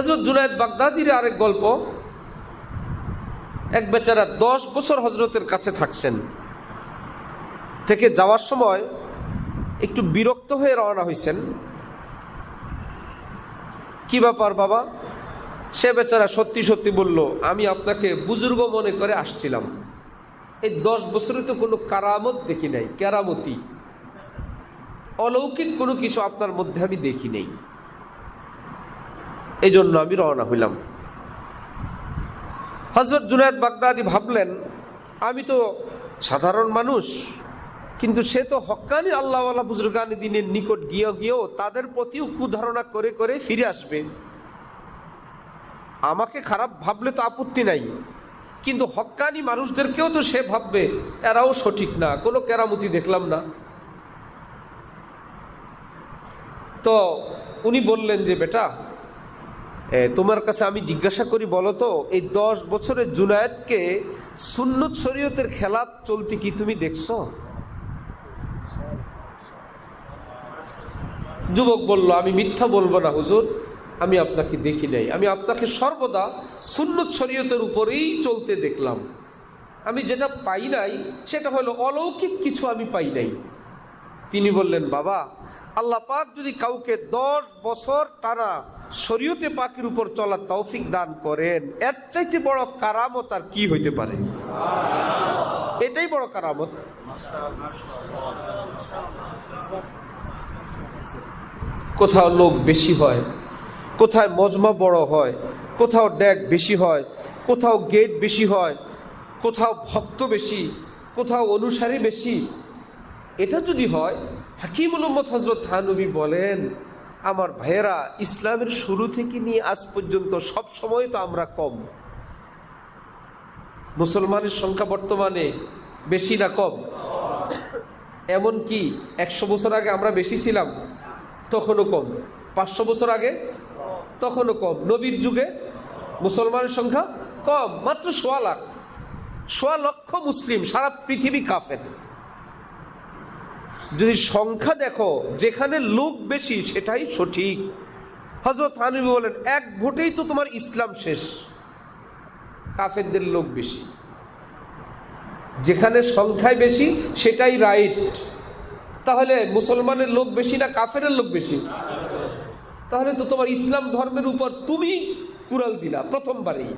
হজরত জুনায়দ বাগদাদির আরেক গল্প। এক বেচারা দশ বছর হজরতের কাছে থাকছেন। থেকে যাওয়ার সময় একটু বিরক্ত হয়ে রওনা হয়েছেন কি ব্যাপার বাবা? সে বেচারা সত্যি সত্যি বলল, আমি আপনাকে বুজুর্গ মনে করে আসছিলাম। এই দশ বছরে তো কোনো কারামত দেখি নাই, কেরামতি। অলৌকিক কোনো কিছু আপনার মধ্যে আমি দেখি নেই। এই জন্য আমি রওনা হইলাম। হজরত জুনায়দ বাগদাদি ভাবলেন, আমি তো সাধারণ মানুষ, কিন্তু সে তো হক্কানি আল্লাহওয়ালা বুজুর্গানি দিনের নিকট গিয়ে গিয়েও তাদের প্রতিও কুধারণা করে করে ফিরে আসবে। আমাকে খারাপ ভাবলে তো আপত্তি নাই, কিন্তু হক্কানি মানুষদেরকেও তো সে ভাববে, এরাও সঠিক না, কোনো কেরামতি দেখলাম না। তো উনি বললেন যে, বেটা তোমার কাছে আমি জিজ্ঞাসা করি, বলো তো, এই দশ বছরের জুনায়েদকে সুন্নত শরীয়তের খেলা চলতে কি তুমি দেখছ? যুবক বলল, আমি মিথ্যা বলব না, হুজুর, আমি আপনাকে দেখি নাই। আমি আপনাকে সর্বদা সুন্নত শরীয়তের উপরেই চলতে দেখলাম। আমি যেটা পাই নাই, সেটা হলো অলৌকিক কিছু আমি পাই নাই। তিনি বললেন, বাবা, আল্লাহ পাক যদি কাউকে দশ বছর টানা শরীয়তে পাকের উপর চলার তৌফিক দান করেন, এর চাইতে বড় কারামত আর কি হইতে পারে? এটাই বড় কারামত। কোথাও লোক বেশি হয়, কোথায় মজমা বড় হয়, কোথাও ড্যাগ বেশি হয়, কোথাও গেট বেশি হয়, কোথাও ভক্ত বেশি, কোথাও অনুসারী বেশি এটা যদি হয় হাকিম মোহাম্মদ হজরত থানবী বলেন, আমার ভাইয়েরা, ইসলামের শুরু থেকে নিয়ে আজ পর্যন্ত সব সময় তো আমরা কম। মুসলমানের সংখ্যা বর্তমানে বেশি না কম? এমন কি একশো বছর আগে আমরা বেশি ছিলাম, তখনও কম। পাঁচশো বছর আগে, তখনও কম। নবীর যুগে মুসলমানের সংখ্যা কম, মাত্র সোয়া লাখ। সোয়া লক্ষ মুসলিম, সারা পৃথিবী কাফের। যদি সংখ্যা দেখো, যেখানে লোক বেশি, সেটাই সঠিক। হজরত বলেন, এক ভোটেই তো তোমার ইসলাম শেষ। কাফেরদের লোক বেশি। যেখানে সংখ্যায় বেশি, সেটাই রাইট তাহলে মুসলমানের লোক বেশি না কাফেরের লোক বেশি? তাহলে তো তোমার ইসলাম ধর্মের উপর তুমি কুরাল দিলা, প্রথমবারেই।